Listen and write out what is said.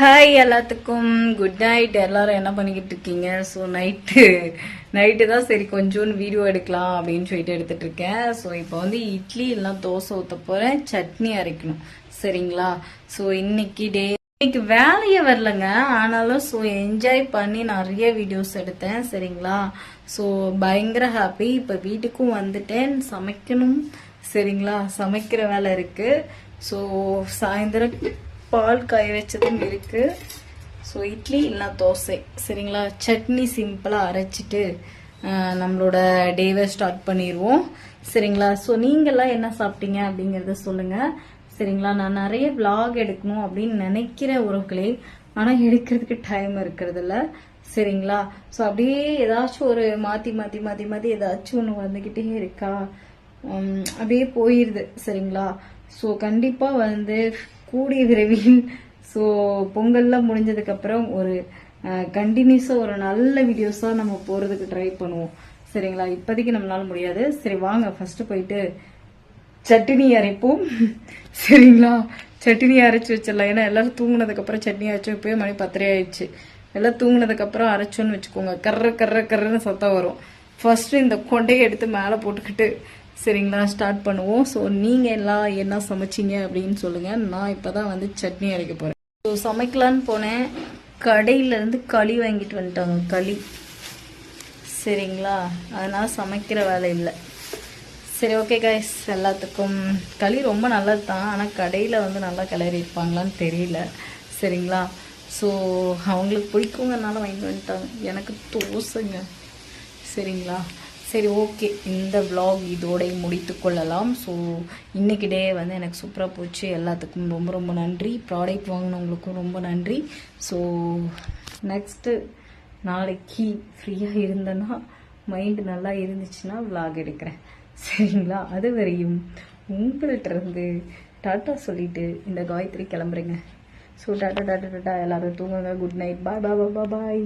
Hi எல்லாத்துக்கும். Good night எல்லாரும் என்ன பண்ணிக்கிட்டு இருக்கீங்க? ஸோ நைட்டு நைட்டு தான் சரி கொஞ்சோண்டு வீடியோ எடுக்கலாம் அப்படின்னு சொல்லிட்டு எடுத்துட்டு இருக்கேன். ஸோ இப்போ வந்து இட்லி இல்லைனா தோசை ஊற்ற போகிறேன் சட்னி அரைக்கணும். சரிங்களா? ஸோ இன்னைக்கு டே இன்னைக்கு வேலையே வரலங்க. ஆனாலும் ஸோ என்ஜாய் பண்ணி நிறைய வீடியோஸ் எடுத்தேன். சரிங்களா? ஸோ பயங்கர ஹாப்பி இப்போ வீட்டுக்கும் வந்துட்டேன். சமைக்கணும். சரிங்களா? சமைக்கிற வேலை இருக்குது ஸோ சாயந்தரம் பால் காய வச்சதும் இருக்கு. ஸோ இட்லி இல்லைனா தோசை. சரிங்களா? சட்னி சிம்பிளாக அரைச்சிட்டு நம்மளோட டேவை ஸ்டார்ட் பண்ணிடுவோம் சரிங்களா? ஸோ நீங்கள்லாம் என்ன சாப்பிட்டீங்க அப்படிங்கிறத சொல்லுங்கள் சரிங்களா? நான் நிறைய vlog எடுக்கணும் அப்படின்னு நினைக்கிற உறவுகளே ஆனால் எடுக்கிறதுக்கு டைம் இருக்கிறதில்ல. சரிங்களா? ஸோ அப்படியே ஏதாச்சும் ஒரு மாற்றி மாற்றி மாற்றி மாற்றி ஏதாச்சும் ஒன்று வந்துக்கிட்டே இருக்கா? அப்படியே போயிடுது சரிங்களா? ஸோ கண்டிப்பாக வந்து கூடிய விரைவில். ஸோ பொங்கல்லாம் முடிஞ்சதுக்கப்புறம் ஒரு கண்டினியூஸாக ஒரு நல்ல வீடியோஸாக நம்ம போகிறதுக்கு ட்ரை பண்ணுவோம். சரிங்களா? இப்போதைக்கு நம்மளால முடியாது. சரி வாங்க. ஃபர்ஸ்ட் போயிட்டு சட்னி அரைப்போம். சரிங்களா? சட்னி அரைச்சி வச்சிடலாம். ஏன்னா எல்லாரும் தூங்கினதுக்கப்புறம் சட்னி அரைச்சி இப்போயே மணி பத்தரை ஆயிடுச்சு. எல்லாம் தூங்கினதுக்கப்புறம் அரைச்சோன்னு வச்சுக்கோங்க. கர்ற கர்ற கர்றன்னு சத்தம் வரும். ஃபர்ஸ்ட் இந்த கொண்டையை எடுத்து மேலே போட்டுக்கிட்டு சரிங்களா ஸ்டார்ட் பண்ணுவோம். ஸோ நீங்கள் எல்லாம் என்ன சமைச்சீங்க அப்படின்னு சொல்லுங்க. நான் இப்போ தான் வந்து சட்னி அரைக்க போகிறேன் ஸோ சமைக்கலான்னு போனேன். கடையிலேருந்து களி வாங்கிட்டு வந்துட்டாங்க. களி. சரிங்களா? அதனால் சமைக்கிற வேலை இல்லை. சரி ஓகே கைஸ் எல்லாத்துக்கும். களி ரொம்ப நல்லது தான் ஆனால் கடையில் வந்து நல்லா கிளறி இருப்பாங்களான்னு தெரியல. சரிங்களா? ஸோ அவங்களுக்கு பிடிக்குங்கனால வாங்கிட்டு வந்துட்டாங்க. எனக்கு தோசைங்க. சரிங்களா? சரி ஓகே. இந்த விலாக் இதோடய முடித்து கொள்ளலாம். ஸோ இன்றைக்கி டே வந்து எனக்கு சூப்பராக போச்சு. எல்லாத்துக்கும் ரொம்ப ரொம்ப நன்றி. ப்ராடக்ட் வாங்கினவங்களுக்கும் ரொம்ப நன்றி. ஸோ நெக்ஸ்ட்டு நாளைக்கு ஃப்ரீயாக இருந்தேன்னா மைண்டு நல்லா இருந்துச்சுன்னா விலாக் எடுக்கிறேன். சரிங்களா? அது வரையும் உங்கள்கிட்ட இருந்து டாட்டா சொல்லிட்டு இந்த Gayathri கிளம்புறேங்க. So tata tata tata. எல்லாரும் தூங்குங்க. குட் நைட் பாய் பாய் பாய் பாய்